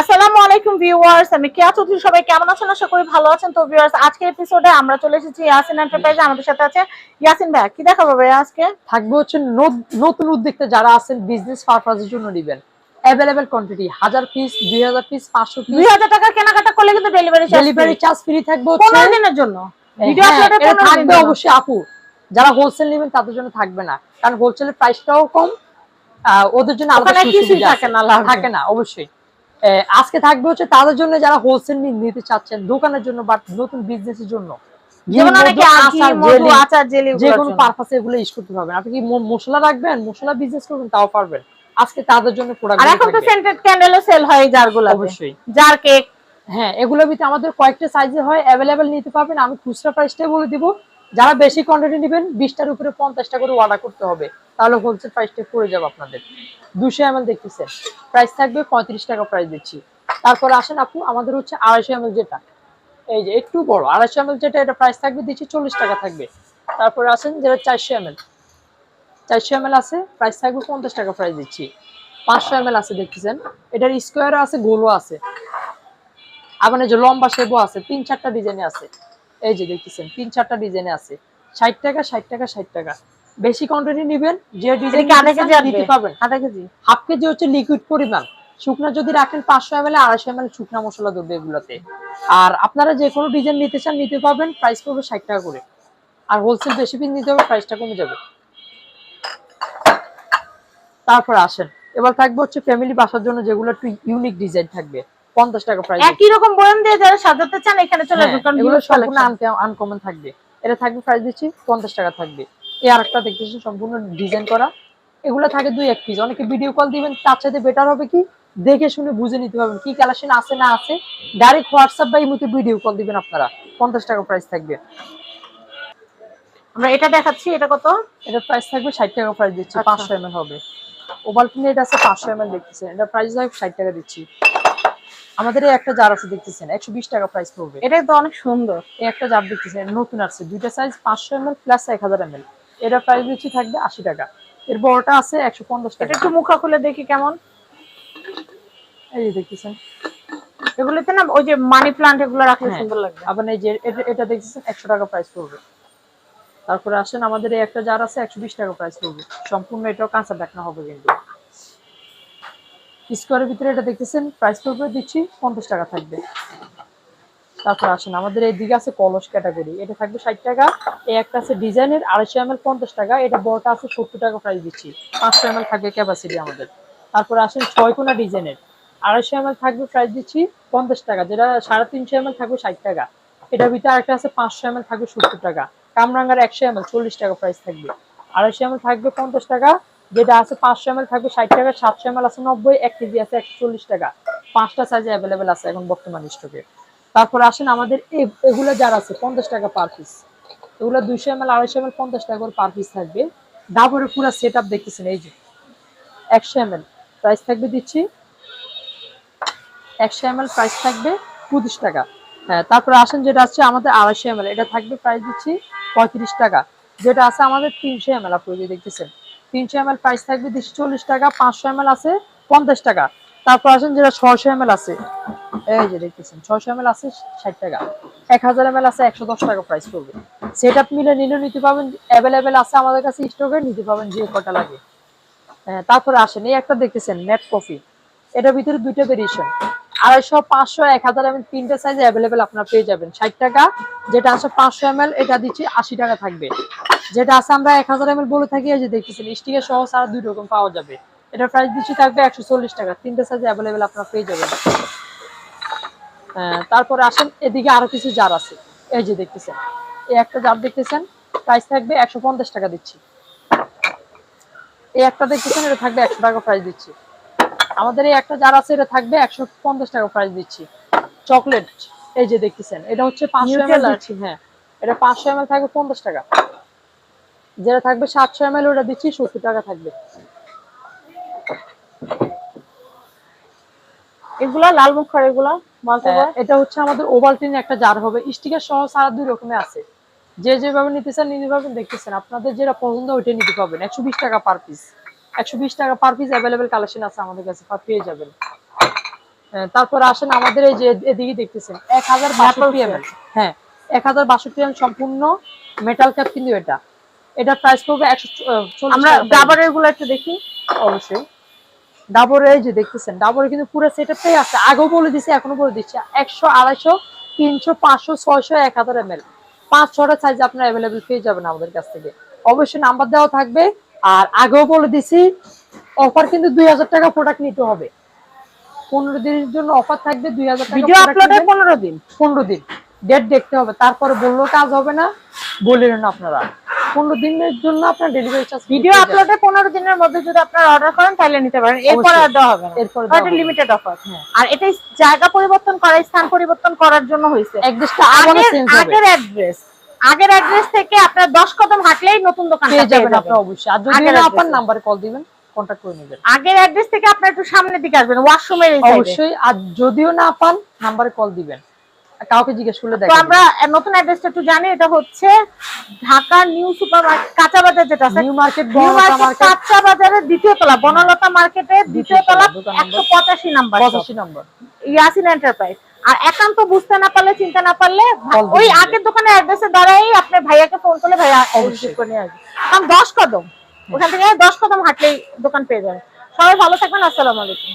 আসসালামু আলাইকুম ভিউয়ার্স আমি কেয়া চৌধুরী সবাই কেমন আছেন? আশা করি ভালো আছেন। তো ভিউয়ার্স আজকের এপিসোডে আমরা চলে এসেছি ইয়াসিন এন্টারপ্রাইজে আমাদের সাথে আছে ইয়াসিন ভাই কি দেখাবো ভাই আজকে? থাকবে হচ্ছে নতুন উদ্যোক্তা যারা আছেন বিজনেস পারপাসের জন্য নেবেন। অ্যাভেলেবেল কোয়ান্টিটি হাজার পিস দুই হাজার পিস পাঁচশো দুই পিস হাজার টাকার কেনাকাটা করলে কিন্তু ডেলিভারি ডেলিভারি চার্জ ফ্রি থাকবে হচ্ছে পনেরো দিনের জন্য। হ্যাঁ, দিন থাকবে অবশ্যই আপু। যারা হোলসেল নেবেন তাদের জন্য থাকবে না। কারণ হোলসেলের প্রাইসটাও কম ওদের জন্য আলাদা থাকে না থাকে না অবশ্যই। আজকে থাকবে হচ্ছে তাদের জন্য যারা হোলসেল নিতে চাচ্ছেন দোকানের জন্য বা নতুন বিজনেসের জন্য। যে কোনো পারপাসে এগুলো ইউজ করতে পারবেন আপনি কি মশলা রাখবেন? মশলা বিজনেস করবেন তাও পারবেন। আজকে তাদের জন্য প্রোডাক্ট আর এখন তো সেন্টেড ক্যান্ডেলও সেল হয় জারগুলো অবশ্যই। জার কেক হ্যাঁ ভিতরে আমাদের কয়েকটা সাইজে হয় নিতে পারবেন। আমি খুচরা প্রাইসটাই বলে দিব। যারা বেশি কোয়ান্টিটি নেবেন, বিশটার উপরে পঞ্চাশটা করে অর্ডার করতে হবে। তাহলে হোলসেল প্রাইসটা পড়ে যাবে আপনাদের। দুশো এম এল দেখতেছেন। প্রাইস থাকবে পঁয়ত্রিশ টাকা প্রাইস দিচ্ছি। তারপর আসেন আপু, আমাদের হচ্ছে আড়াইশো এম যেটা। এই যে একটু বড়, আড়াইশো এম যেটা, এটা প্রাইস থাকবে, দিচ্ছি চল্লিশ টাকা থাকবে। তারপর আসেন যেটা চারশো এম এল চারশো এম আছে প্রাইস থাকবে পঞ্চাশ টাকা প্রাইস দিচ্ছি। পাঁচশো এম আছে দেখতেছেন। এটার স্কোয়ারও আছে, গোলও আছে। আবার যে লম্বা শেপও আছে, তিন চারটা ডিজাইনে আছে। এই যে দেখতেছেন তিন চারটা ডিজাইনে আছে। ষাট টাকা ষাট টাকা ষাট টাকা। বেশি কোয়ান্টিটি নেবেন যে ডিজাইন আধা কেজি নিতে? পারবেন। আধা কেজি? হাফ কেজি হচ্ছে লিকুইড পরিমাণ। শুকনা যদি রাখেন পাঁচশো এম এল আড়াইশো এম এল শুকনা মশলা ধরবে এগুলোতে। আর আপনারা যে কোনো ডিজাইন নিতে চান নিতে পারবেন প্রাইস পড়বে ষাট টাকা করে। আর হোলসেল বেশি পিস নিতে হবে প্রাইসটা কমে যাবে। তারপর আসেন। এবার থাকবে হচ্ছে ফ্যামিলি বাসার জন্য যেগুলো একটু ইউনিক ডিজাইন থাকবে। পঞ্চাশ টাকা প্রাইস একই রকম বয়াম দিয়ে যারা সাজাতে চান এখানে চলে হ্যাঁ, আসুন কারণ এগুলো সম্পূর্ণ। আনকমন থাকবে। এটা থাকবে প্রাইস দিচ্ছি পঞ্চাশ টাকা থাকবে। এই আরেকটা দেখতেছি সম্পূর্ণ ডিজাইন করা। এগুলো থাকে দুই এক পিস অনেকে ভিডিও কল দিবেন তার সাথে বেটার হবে কি? দেখে শুনে বুঝে নিতে পারবেন কি কালেকশন আছে না আছে। ডাইরেক্ট হোয়াটসঅ্যাপ বা ইমুতে ভিডিও কল দিবেন আপনারা। পঞ্চাশ টাকা প্রাইস থাকবে। আমরা এটা দেখাচ্ছি এটা কত? এটা প্রাইস থাকবে ষাট টাকা প্রাইস দিচ্ছি আচ্ছা। পাঁচশো এম হবে। ওভালটিনে এটা আছে পাঁচশো এম এল দেখতেছেন। এটা প্রাইস থাকবে ষাট টাকা দিচ্ছি। আমাদের একটা জার আছে দেখতেছেন একশো বিশ টাকা প্রাইস পড়বে। এটা তো অনেক সুন্দর। এই একটা জার দেখতেছেন নতুন আসছে দুইটা সাইজ পাঁচশো এম এল প্লাস এক হাজার এম এল এটা প্রাইস দিচ্ছি থাকবে আশি টাকা। এর বড়টা আছে একশো পঞ্চাশ টাকা। একটু মুখা খুলে দেখি কেমন। এই যে দেখতেছেন। এগুলোতে না ওই যে মানি প্লান্ট এগুলো রাখলে হ্যাঁ। সুন্দর লাগবে। আবার এই যে এটা দেখতেছেন একশো টাকা প্রাইস পড়বে। তারপরে আসেন আমাদের এই একটা জার আছে একশো বিশ টাকা প্রাইস পড়বে। সম্পূর্ণ এটাও কাঁচা ডাকনা হবে কিন্তু। স্কোয়ারের ভিতরে এটা দেখতেছেন প্রাইস পড়বে দিচ্ছি, পঞ্চাশ টাকা থাকবে। তারপর আসেন, আমাদের এই দিকে আছে কলস ক্যাটাগরি এটা থাকবে ষাট টাকা। এই একটা আছে ডিজাইনের, আড়াইশো এম এল পঞ্চাশ টাকা, এটা বড়টা আছে সত্তর টাকা প্রাইস দিচ্ছি, পাঁচশো এম থাকবে ক্যাপাসিটি আমাদের। তারপর আসেন ছয় কোনা ডিজাইনের, আড়াইশো এম থাকবে প্রাইস দিচ্ছি পঞ্চাশ টাকা, যেটা সাড়ে তিনশো এম থাকবে ষাট টাকা। এটার ভিতরে আরেকটা আছে পাঁচশো এম থাকবে সত্তর টাকা, কামরাঙ্গার একশো এম চল্লিশ টাকা প্রাইস থাকবে। আড়াইশো এম থাকবে পঞ্চাশ টাকা যেটা আছে পাঁচশো এম থাকবে, ষাট টাকা, সাতশো এম আছে, নব্বই, এক কেজি আছে একশো চল্লিশ টাকা। পাঁচটা সাইজে অ্যাভেলেবেল আছে এখন বর্তমান স্টকে তারপর আসেন আমাদের এগুলো যার আছে, পঞ্চাশ টাকা পার পিস এগুলো দুইশো এম এল আড়াইশো এম এল পঞ্চাশ টাকা পার পিস থাকবে। ডাবরের পুরো সেট আপ দেখতেছেন, এই যে একশো এম এল প্রাইস থাকবে দিচ্ছি। একশো এম এল প্রাইস থাকবে পঁচিশ টাকা। হ্যাঁ তারপরে আসেন যেটা আছে আমাদের আড়াইশো এম এটা থাকবে প্রাইস দিচ্ছি পঁয়ত্রিশ টাকা। যেটা আছে আমাদের তিনশো এম এল আপনি দেখতেছেন। তিনশো এম প্রাইস থাকবে দিচ্ছি চল্লিশ টাকা পাঁচশো এম আছে পঞ্চাশ টাকা। তারপর আসেন যেটা ছশো এম আছে। এই যে দেখতেছেন ছশো এম আছে ষাট টাকা। এক হাজার এম আছে একশো দশ টাকা প্রাইস পড়বে। সেট আপ মিলে নিলেও নিতে পাবেন অ্যাভেলেবেল আছে আমাদের কাছে স্টকে নিতে পাবেন যে কটা লাগে। হ্যাঁ, তারপরে আসেন এই একটা দেখতেছেন ম্যাট কফি এটার ভিতরে দুইটা ভেরিয়েশন আড়াইশো পাঁচশো তিনটা সাইজ অ্যাভেলেবেল পেয়ে যাবেন। ষাট টাকা যেটা দিচ্ছি আশি টাকা থাকবে। যেটা আছে আমরা এক হাজার এমএল বলে থাকি এই যে দুই রকম পাওয়া যাবে। তিনটা অ্যাভেলেবেল পেয়ে যাবেন। হ্যাঁ, তারপরে আসেন এদিকে আরও কিছু জার আছে। এই যে দেখতেছেন এই একটা জার দেখতেছেন প্রাইস থাকবে একশো পঞ্চাশ টাকা দিচ্ছি। এই একটা দেখতেছেন এটা থাকবে একশো টাকা প্রাইস দিচ্ছি। আমাদের এই একটা জার আছে এটা থাকবে একশো পঞ্চাশ টাকা প্রাইস দিচ্ছি। চকলেট এই যে দেখতেছেন এটা হচ্ছে পাঁচশো এম। দিচ্ছি হ্যাঁ এটা পাঁচশো এম থাকবে পঞ্চাশ টাকা। যেটা থাকবে সাতশো এম ওটা দিচ্ছি সত্তর টাকা থাকবে। এগুলা লাল মুখার এগুলা হ্যাঁ, এটা হচ্ছে আমাদের ওভালটিন একটা জার হবে। স্টিকার সহ সারা দুই রকমের আছে। যে যেভাবে নিতে চান নিতে পারবেন দেখতেছেন। আপনাদের যেটা পছন্দ ওইটা নিতে পারবেন। একশো বিশ টাকা পার পিস একশো বিশ টাকা পার পিস অ্যাভেলেবেল কালেকশন আছে আমাদের কাছে পা- পেয়ে যাবেন। তারপর আসেন আমাদের এই যে এদিকে দেখতেছেন এক হাজার বাষট্টি Maple এমএল হ্যাঁ এক হাজার বাষট্টি এমএল সম্পূর্ণ মেটাল ক্যাপ কিন্তু এটা। এটা প্রাইস পড়বে একশো চল্লিশ আমরা টাকা। পড়বে। ডাবরেরগুলো একটু দেখি। অবশ্যই। ডাবরে যে দেখতেছেন ডাবরে কিন্তু পুরো সেটআপটাই আছে। আগেও বলে দিছি এখনও বলে দিচ্ছি। একশো আড়াইশো তিনশো পাঁচশো ছয়শো এক হাজার এম এল পাঁচ ছটা সাইজ আপনার অ্যাভেলেবেল পেয়ে যাবেন আমাদের কাছ থেকে। অবশ্যই নাম্বার দেওয়া থাকবে। আর আগেও বলে দিছি অফার কিন্তু দুই হাজার টাকা প্রোডাক্ট নিতে হবে। পনেরো দিনের জন্য অফার থাকবে দুই হাজার টাকা ভিডিও আপলোডের পনেরো দিন। পনেরো দিন। ডেট দেখতে হবে তারপরে বললেও কাজ হবে না বললেন আপনারা। পনেরো দিনের জন্য আপনার ডেলিভারি চার্জ ভিডিও আপলোডের পনেরো দিনের মধ্যে যদি আপনারা অর্ডার করেন তাহলে নিতে পারেন। এরপর আর দেওয়া হবে না। এরপরে এটা লিমিটেড অফার হ্যাঁ। আর এটা জায়গা পরিবর্তন করা স্থান পরিবর্তন করার জন্য হয়েছে। অ্যাড্রেসটা আগের আগের অ্যাড্রেস আগের অ্যাড্রেস থেকে আপনার দশ কদম হাঁটলেই নতুন দোকান পেয়ে যাবেন আপনারা অবশ্যই। আর যদি না আপনার। নাম্বারে কল দিবেন কন্টাক্ট করে নেবেন। আগের অ্যাড্রেস থেকে আপনার একটু সামনের দিকে আসবেন ওয়াশরুমের এই সাইডে অবশ্যই আর যদিও না পান নাম্বারে কল দিবেন। কাউকে জিজ্ঞেস করলে দেখেন তো আমরা নতুন অ্যাড্রেসটা একটু জানি এটা হচ্ছে ঢাকা নিউ সুপারমার্কেট কাঁচা বাজার যেটা আছে নিউ মার্কেট বড়টা মার্কেট কাঁচা বাজারের দ্বিতীয় তলা বনলতা মার্কেটের দ্বিতীয় তলা দোকান একশো পঁচাশি নাম্বার পঁচাশি নম্বর ইয়াসিন এন্টারপ্রাইজ আর একান্ত বুঝতে না পারলে চিন্তা না পারলে ওই আগের দোকানে অ্যাড্রেসে দাঁড়াই আপনার ভাইয়াকে ফোন করলে ভাইয়া অবশ্যই। করে নিয়ে আসবে। কারণ দশ কদম ওখান থেকে দশ কদম হাঁটলেই দোকান পেয়ে যাবে। সবাই ভালো থাকবেন আসসালামু আলাইকুম।